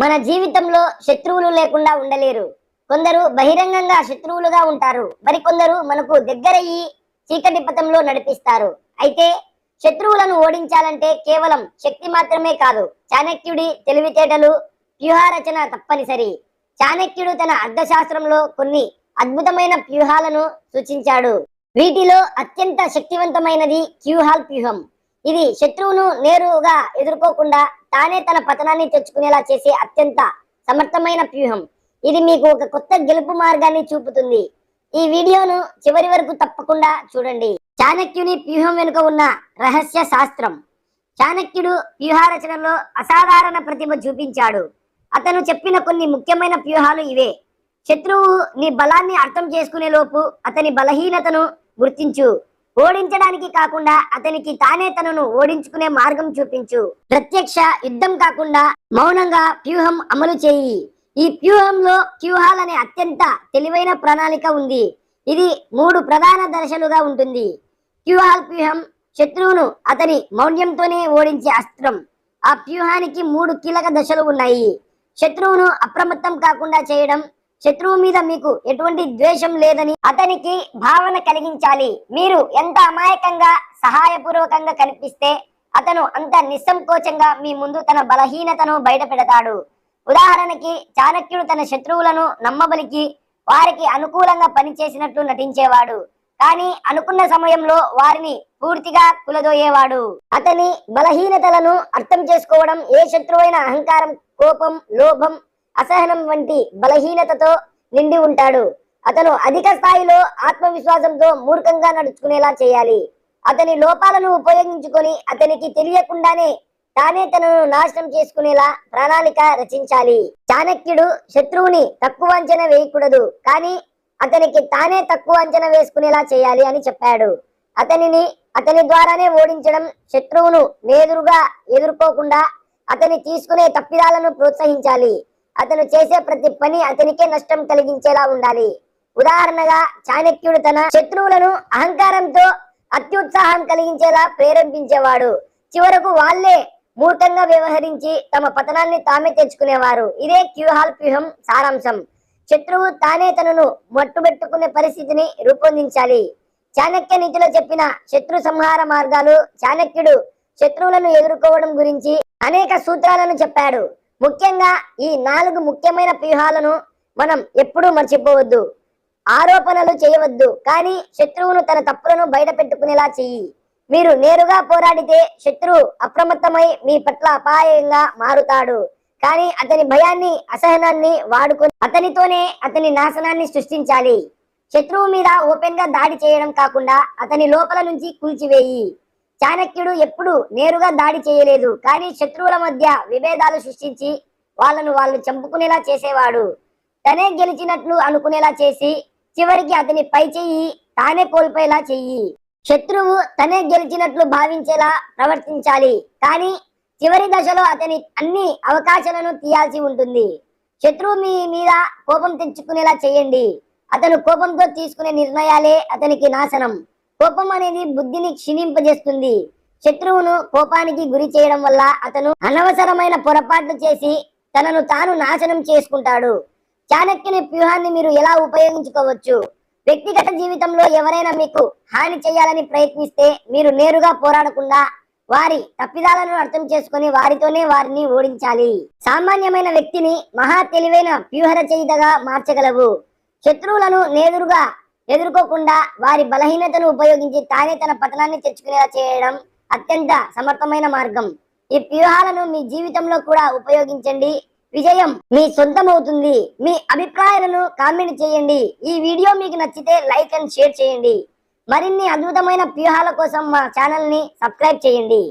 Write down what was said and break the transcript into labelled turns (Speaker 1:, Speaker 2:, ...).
Speaker 1: మన జీవితంలో శత్రువులు లేకుండా ఉండలేరు. కొందరు బహిరంగంగా శత్రువులుగా ఉంటారు. మరికొందరు మనకు దగ్గరయ్యి చీకటి పథంలో నడిపిస్తారు. అయితే శత్రువులను ఓడించాలంటే కేవలం శక్తి మాత్రమే కాదు చాణక్యుడి తెలివితేటలు వ్యూహారచన తప్పనిసరి. చాణక్యుడు తన అర్థశాస్త్రంలో కొన్ని అద్భుతమైన వ్యూహాలను సూచించాడు. వీటిలో అత్యంత శక్తివంతమైనది క్యూహాల్ వ్యూహం. ఇది శత్రువును నేరుగా ఎదుర్కోకుండా తానే తన పతనాన్ని తెచ్చుకునేలా చేసే అత్యంత సమర్థమైన వ్యూహం. ఇది మీకు ఒక కొత్త గెలుపు మార్గాన్ని చూపుతుంది. ఈ వీడియోను చివరి వరకు తప్పకుండా చూడండి. చాణక్యుని వ్యూహం వెనుక ఉన్న రహస్య శాస్త్రం. చాణక్యుడు వ్యూహారచనలో అసాధారణ ప్రతిభ చూపించాడు. అతను చెప్పిన కొన్ని ముఖ్యమైన వ్యూహాలు ఇవే. శత్రువు నీ బలాన్ని అర్థం చేసుకునే లోపు అతని బలహీనతను గుర్తించు. ఓడించడానికి కాకుండా అతనికి తానే తనను ఓడించుకునే మార్గం చూపించు. ప్రత్యక్ష యుద్ధం కాకుండా మౌనంగా వ్యూహం అమలు చేయి. ఈ వ్యూహంలో వ్యూహాలనే అనే అత్యంత తెలివైన ప్రణాళిక ఉంది. ఇది మూడు ప్రధాన దశలుగా ఉంటుంది. వ్యూహాల్ వ్యూహం శత్రువును అతని మౌల్యంతోనే ఓడించే అస్త్రం. ఆ వ్యూహానికి మూడు కీలక దశలు ఉన్నాయి. శత్రువును అప్రమత్తం కాకుండా చేయడం శత్రువు మీద మీకు ఎటువంటి ద్వేషం లేదని అతనికి భావన కలిగించాలి. మీరు ఎంత అమాయకంగా సహాయపూర్వకంగా కనిపిస్తే అతను అంత నిస్సంకోచంగా మీ ముందు తన బలహీనతను బయట పెడతాడు ఉదాహరణకి చాణక్యుడు తన శత్రువులను నమ్మబలికి వారికి అనుకూలంగా పనిచేసినట్లు నటించేవాడు. కానీ అనుకున్న సమయంలో వారిని పూర్తిగా కులదోయేవాడు. అతని బలహీనతలను అర్థం చేసుకోవడం ఏ శత్రువైన అహంకారం కోపం లోభం అసహనం వంటి బలహీనతతో నిండి ఉంటాడు. అతను అధిక స్థాయిలో ఆత్మవిశ్వాసంతో మూర్ఖంగా నడుచుకునేలా చేయాలి. అతని లోపాలను ఉపయోగించుకొని అతనికి తెలియకుండానే తానే తనను నాశనం చేసుకునేలా ప్రణాళిక రచించాలి. చాణక్యుడు శత్రువుని తక్కువ అంచనా వేయకూడదు. కానీ అతనికి తానే తక్కువ అంచనా వేసుకునేలా చేయాలి అని చెప్పాడు. అతనిని అతని ద్వారానే ఓడించడం శత్రువును నేదురుగా ఎదుర్కోకుండా అతని తీసుకునే తప్పిదాలను ప్రోత్సహించాలి. అతను చేసే ప్రతి పని అతనికే నష్టం కలిగించేలా ఉండాలి. ఉదాహరణగా చాణక్యుడు తన శత్రువులను అహంకారంతో అత్యుత్సాహం కలిగించేలా ప్రేరేపించేవాడు. చివరకు వాళ్ళే మూర్ఖంగా వ్యవహరించి తమ పతనాన్ని తామే తెచ్చుకునేవారు. ఇదే క్యూహాల్ వ్యూహం సారాంశం. శత్రువు తానే తనను మట్టుబెట్టుకునే పరిస్థితిని రూపొందించాలి. చాణక్య నీతిలో చెప్పిన శత్రు సంహార మార్గాలు చాణక్యుడు శత్రువులను ఎదుర్కోవడం గురించి అనేక సూత్రాలను చెప్పాడు. ముఖ్యంగా ఈ నాలుగు ముఖ్యమైన వ్యూహాలను మనం ఎప్పుడూ మర్చిపోవద్దు. ఆరోపణలు చేయవద్దు. కానీ శత్రువును తన తప్పులను బయట పెట్టుకునేలా చెయ్యి. మీరు నేరుగా పోరాడితే శత్రువు అప్రమత్తమై మీ పట్ల అపాయంగా మారుతాడు. కానీ అతని భయాన్ని అసహనాన్ని వాడుకుని అతనితోనే అతని నాశనాన్ని సృష్టించాలి. శత్రువు మీద ఓపెన్గా దాడి చేయడం కాకుండా అతని లోపల నుంచి కూల్చివేయి. చాణక్యుడు ఎప్పుడు నేరుగా దాడి చేయలేదు. కానీ శత్రువుల మధ్య విభేదాలు సృష్టించి వాళ్ళను వాళ్ళు చంపుకునేలా చేసేవాడు. తనే గెలిచినట్లు అనుకునేలా చేసి చివరికి అతని పై చెయ్యి తానే కోల్పోయేలా చెయ్యి. శత్రువు తనే గెలిచినట్లు భావించేలా ప్రవర్తించాలి. కానీ చివరి దశలో అతని అన్ని అవకాశాలను తీయాల్సి ఉంటుంది. శత్రువు మీ మీద కోపం తెచ్చుకునేలా చేయండి. అతను కోపంతో తీసుకునే నిర్ణయాలే అతనికి నాశనం. కోపం అనేది బుద్ధిని క్షీణింపజేస్తుంది. శత్రువును కోపానికి గురి చేయడం వల్ల అతను అనవసరమైన పొరపాట్లు చేసి తనను తాను నాశనం చేసుకుంటాడు. చాణక్యుని వ్యూహాన్ని మీరు ఎలా ఉపయోగించుకోవచ్చు? వ్యక్తిగత జీవితంలో ఎవరైనా మీకు హాని చేయాలని ప్రయత్నిస్తే మీరు నేరుగా పోరాడకుండా వారి తప్పిదాలను అర్థం చేసుకుని వారితోనే వారిని ఓడించాలి. సామాన్యమైన వ్యక్తిని మహా తెలివైన వ్యూహరచయితగా మార్చగలవు. శత్రువులను నేరుగా ఎదుర్కోకుండా వారి బలహీనతను ఉపయోగించి తానే తన పతనాన్ని తెచ్చుకునేలా చేయడం అత్యంత సమర్థమైన మార్గం. ఈ వ్యూహాలను మీ జీవితంలో కూడా ఉపయోగించండి. విజయం మీ సొంతం అవుతుంది మీ అభిప్రాయాలను కామెంట్ చేయండి. ఈ వీడియో మీకు నచ్చితే లైక్ అండ్ షేర్ చేయండి. మరిన్ని అద్భుతమైన వ్యూహాల కోసం మా ఛానల్ని సబ్స్క్రైబ్ చేయండి.